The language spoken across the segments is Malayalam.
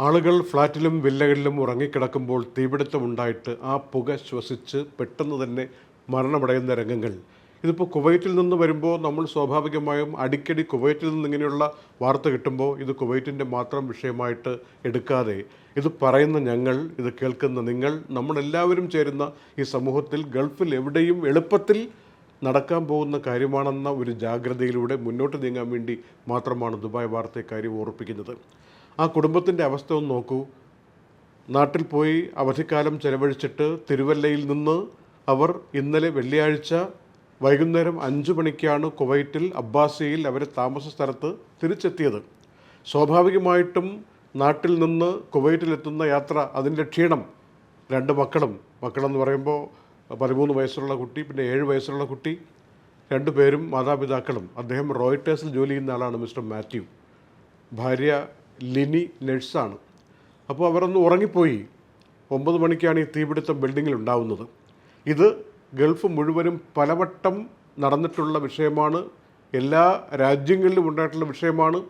ആളുകൾ ഫ്ലാറ്റിലും വില്ലകളിലും ഉറങ്ങിക്കിടക്കുമ്പോൾ തീപിടുത്തമുണ്ടായിട്ട് ആ പുക ശ്വസിച്ച് പെട്ടെന്ന് തന്നെ മരണമടയുന്ന രംഗങ്ങൾ. ഇതിപ്പോൾ കുവൈറ്റിൽ നിന്ന് വരുമ്പോൾ നമ്മൾ സ്വാഭാവികമായും അടിക്കടി കുവൈറ്റിൽ നിന്ന് ഇങ്ങനെയുള്ള വാർത്ത കിട്ടുമ്പോൾ ഇത് കുവൈറ്റിന്റെ മാത്രം വിഷയമായിട്ട് എടുക്കാതെ ഇത് പറയുന്ന ഞങ്ങൾ ഇത് കേൾക്കുന്ന നിങ്ങൾ നമ്മളെല്ലാവരും ചേരുന്ന ഈ സമൂഹത്തിൽ ഗൾഫിൽ എവിടെയും എളുപ്പത്തിൽ നടക്കാൻ പോകുന്ന കാര്യമാണെന്ന ഒരു ജാഗ്രതയിലൂടെ മുന്നോട്ട് നീങ്ങാൻ വേണ്ടി മാത്രമാണ് ദുബായ് വാർത്തയെ കാര്യം ഓർപ്പിക്കുന്നത്. ആ കുടുംബത്തിന്റെ അവസ്ഥ ഒന്ന് നോക്കൂ. നാട്ടിൽ പോയി അവധിക്കാലം ചെലവഴിച്ചിട്ട് തിരുവല്ലയിൽ നിന്ന് അവർ ഇന്നലെ വെള്ളിയാഴ്ച വൈകുന്നേരം അഞ്ചു മണിക്കാണ് കുവൈറ്റിൽ അബ്ബാസിയിൽ അവരെ താമസ സ്ഥലത്ത് തിരിച്ചെത്തിയത്. സ്വാഭാവികമായിട്ടും നാട്ടിൽ നിന്ന് കുവൈറ്റിലെത്തുന്ന യാത്ര അതിന്റെ ക്ഷീണം. രണ്ട് മക്കളും. മക്കളെന്ന് പറയുമ്പോൾ പതിമൂന്ന് വയസ്സുള്ള കുട്ടി പിന്നെ ഏഴ് വയസ്സുള്ള കുട്ടി. രണ്ടുപേരും മാതാപിതാക്കളും. അദ്ദേഹം റോയിട്ടേഴ്സിൽ ജോലി ചെയ്യുന്ന ആളാണ് മിസ്റ്റർ മാത്യു. ഭാര്യ ലിനി നഴ്സാണ്. അപ്പോൾ അവരൊന്ന് ഉറങ്ങിപ്പോയി. ഒമ്പത് മണിക്കാണ് ഈ തീപിടുത്തം ബിൽഡിങ്ങിൽ ഉണ്ടാവുന്നത്. ഇത് ഗൾഫ് മുഴുവനും പലവട്ടം നടന്നിട്ടുള്ള വിഷയമാണ്. എല്ലാ രാജ്യങ്ങളിലും ഉണ്ടായിട്ടുള്ള വിഷയമാണ്.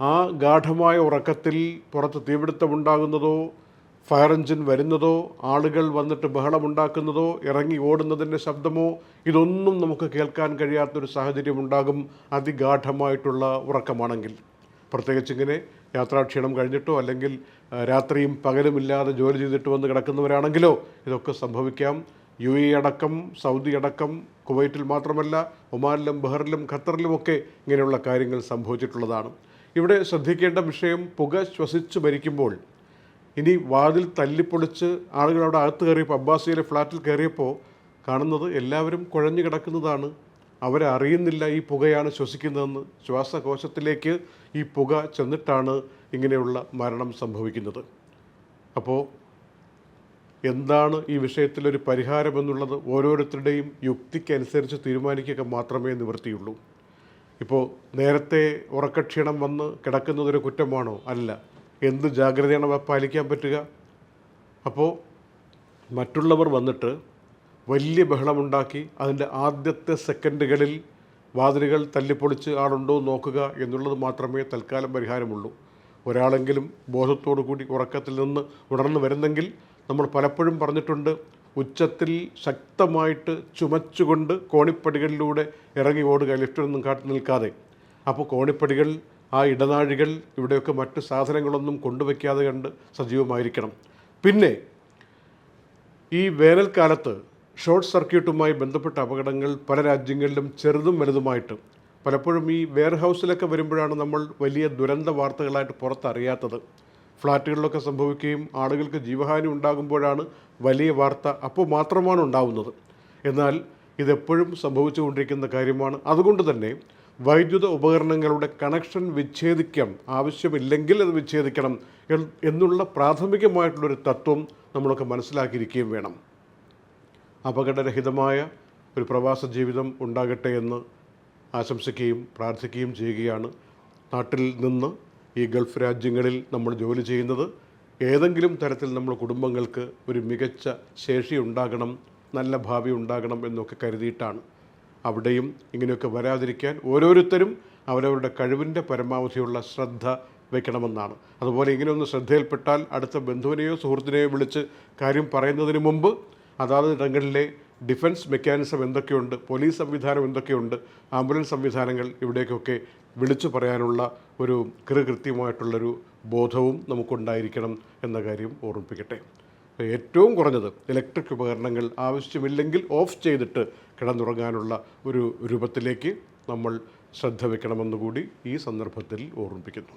ആ ഗാഠമായ ഉറക്കത്തിൽ പുറത്ത് തീപിടുത്തമുണ്ടാകുന്നതോ ഫയർ എഞ്ചിൻ വരുന്നതോ ആളുകൾ വന്നിട്ട് ബഹളമുണ്ടാക്കുന്നതോ ഇറങ്ങി ഓടുന്നതിന്റെ ശബ്ദമോ ഇതൊന്നും നമുക്ക് കേൾക്കാൻ കഴിയാത്തൊരു സാഹചര്യം ഉണ്ടാകും. അതിഗാഠമായിട്ടുള്ള ഉറക്കമാണെങ്കിൽ. പ്രത്യേകിച്ച് ഇങ്ങനെ യാത്രാക്ഷീണം കഴിഞ്ഞിട്ടോ അല്ലെങ്കിൽ രാത്രിയും പകലുമില്ലാതെ ജോലി ചെയ്തിട്ട് വന്ന് കിടക്കുന്നവരാണെങ്കിലോ ഇതൊക്കെ സംഭവിക്കാം. യു എ അടക്കം സൗദി അടക്കം കുവൈറ്റിൽ മാത്രമല്ല ഒമാനിലും ബഹറിലും ഖത്തറിലുമൊക്കെ ഇങ്ങനെയുള്ള കാര്യങ്ങൾ സംഭവിച്ചിട്ടുള്ളതാണ്. ഇവിടെ ശ്രദ്ധിക്കേണ്ട വിഷയം പുക ശ്വസിച്ച് മരിക്കുമ്പോൾ ഇനി വാതിൽ തല്ലിപ്പൊളിച്ച് ആളുകൾ അവിടെ അകത്ത് കയറിയപ്പോൾ അബ്ബാസിയിലെ ഫ്ലാറ്റിൽ കയറിയപ്പോൾ കാണുന്നത് എല്ലാവരും കുഴഞ്ഞു കിടക്കുന്നതാണ്. അവരെ അറിയുന്നില്ല ഈ പുകയാണ് ശ്വസിക്കുന്നതെന്ന്. ശ്വാസകോശത്തിലേക്ക് ഈ പുക ചെന്നിട്ടാണ് ഇങ്ങനെയുള്ള മരണം സംഭവിക്കുന്നത്. അപ്പോൾ എന്താണ് ഈ വിഷയത്തിലൊരു പരിഹാരമെന്നുള്ളത് ഓരോരുത്തരുടെയും യുക്തിക്കനുസരിച്ച് തീരുമാനിക്കുക മാത്രമേ നിവൃത്തിയുള്ളൂ. ഇപ്പോൾ നേരത്തെ ഉറക്കക്ഷീണം വന്ന് കിടക്കുന്നതൊരു കുറ്റമാണോ? അല്ല. എന്ത് ജാഗ്രതയാണ് പാലിക്കാൻ പറ്റുക? അപ്പോൾ മറ്റുള്ളവർ വന്നിട്ട് വലിയ ബഹളമുണ്ടാക്കി അതിന്റെ ആദ്യത്തെ സെക്കൻഡുകളിൽ വാതിലുകൾ തല്ലിപ്പൊളിച്ച് ആളുണ്ടോ നോക്കുക എന്നുള്ളത് മാത്രമേ തൽക്കാലം പരിഹാരമുള്ളൂ. ഒരാളെങ്കിലും ബോധത്തോടു കൂടി ഉറക്കത്തിൽ നിന്ന് ഉണർന്നു വരുന്നെങ്കിൽ നമ്മൾ പലപ്പോഴും പറഞ്ഞിട്ടുണ്ട് ഉച്ചത്തിൽ ശക്തമായിട്ട് ചുമച്ചുകൊണ്ട് കോണിപ്പടികളിലൂടെ ഇറങ്ങി ഓടുക ലിഫ്റ്റിലൊന്നും കാട്ടി നിൽക്കാതെ. അപ്പോൾ കോണിപ്പടികൾ ആ ഇടനാഴികൾ ഇവിടെയൊക്കെ മറ്റ് സാധനങ്ങളൊന്നും കൊണ്ടുവയ്ക്കാതെ കണ്ട് സജീവമായിരിക്കണം. പിന്നെ ഈ വേനൽക്കാലത്ത് ഷോർട്ട് സർക്യൂട്ടുമായി ബന്ധപ്പെട്ട അപകടങ്ങൾ പല രാജ്യങ്ങളിലും ചെറുതും വലുതുമായിട്ട്. പലപ്പോഴും ഈ വെയർ ഹൗസിലൊക്കെ വരുമ്പോഴാണ് നമ്മൾ വലിയ ദുരന്ത വാർത്തകളായിട്ട് പുറത്തറിയാത്തത്. ഫ്ലാറ്റുകളിലൊക്കെ സംഭവിക്കുകയും ആളുകൾക്ക് ജീവഹാനി ഉണ്ടാകുമ്പോഴാണ് വലിയ വാർത്ത അപ്പോൾ മാത്രമാണ് ഉണ്ടാവുന്നത്. എന്നാൽ ഇതെപ്പോഴും സംഭവിച്ചുകൊണ്ടിരിക്കുന്ന കാര്യമാണ്. അതുകൊണ്ട് തന്നെ വൈദ്യുത ഉപകരണങ്ങളുടെ കണക്ഷൻ വിച്ഛേദിക്കാം ആവശ്യമില്ലെങ്കിൽ അത് വിച്ഛേദിക്കണം എന്നുള്ള പ്രാഥമികമായിട്ടുള്ളൊരു തത്വം നമ്മളൊക്കെ മനസ്സിലാക്കിയിരിക്കുകയും വേണം. അപകടരഹിതമായ ഒരു പ്രവാസ ജീവിതം ഉണ്ടാകട്ടെ എന്ന് ആശംസിക്കുകയും പ്രാർത്ഥിക്കുകയും ചെയ്യുകയാണ്. നാട്ടിൽ നിന്ന് ഈ ഗൾഫ് രാജ്യങ്ങളിൽ നമ്മൾ ജോലി ചെയ്യുന്നത് ഏതെങ്കിലും തരത്തിൽ നമ്മുടെ കുടുംബങ്ങൾക്ക് ഒരു മികച്ച ശേഷി ഉണ്ടാകണം നല്ല ഭാവി ഉണ്ടാകണം എന്നൊക്കെ കരുതിയിട്ടാണ്. അവിടെയും ഇങ്ങനെയൊക്കെ വരാതിരിക്കാൻ ഓരോരുത്തരും അവരവരുടെ കഴിവിന്റെ പരമാവധിയുള്ള ശ്രദ്ധ വയ്ക്കണമെന്നാണ് അതുപോലെ ഇങ്ങനെയൊന്ന് ശ്രദ്ധയിൽപ്പെട്ടാൽ അടുത്ത ബന്ധുവിനെയോ സുഹൃത്തിനെയോ വിളിച്ച് കാര്യം പറയുന്നതിന് മുമ്പ് അതാത് ഇടങ്ങളിലെ ഡിഫൻസ് മെക്കാനിസം എന്തൊക്കെയുണ്ട് പോലീസ് സംവിധാനം എന്തൊക്കെയുണ്ട് ആംബുലൻസ് സംവിധാനങ്ങൾ ഇവിടേക്കൊക്കെ വിളിച്ചു പറയാനുള്ള ഒരു കൃകൃത്യമായിട്ടുള്ളൊരു ബോധവും നമുക്കുണ്ടായിരിക്കണം എന്ന കാര്യം ഓർമ്മിപ്പിക്കട്ടെ. ഏറ്റവും കുറഞ്ഞത് ഇലക്ട്രിക് ഉപകരണങ്ങൾ ആവശ്യമില്ലെങ്കിൽ ഓഫ് ചെയ്തിട്ട് കിടന്നുറങ്ങാനുള്ള ഒരു രൂപത്തിലേക്ക് നമ്മൾ ശ്രദ്ധ വെക്കണമെന്നുകൂടി ഈ സന്ദർഭത്തിൽ ഓർമ്മിപ്പിക്കുന്നു.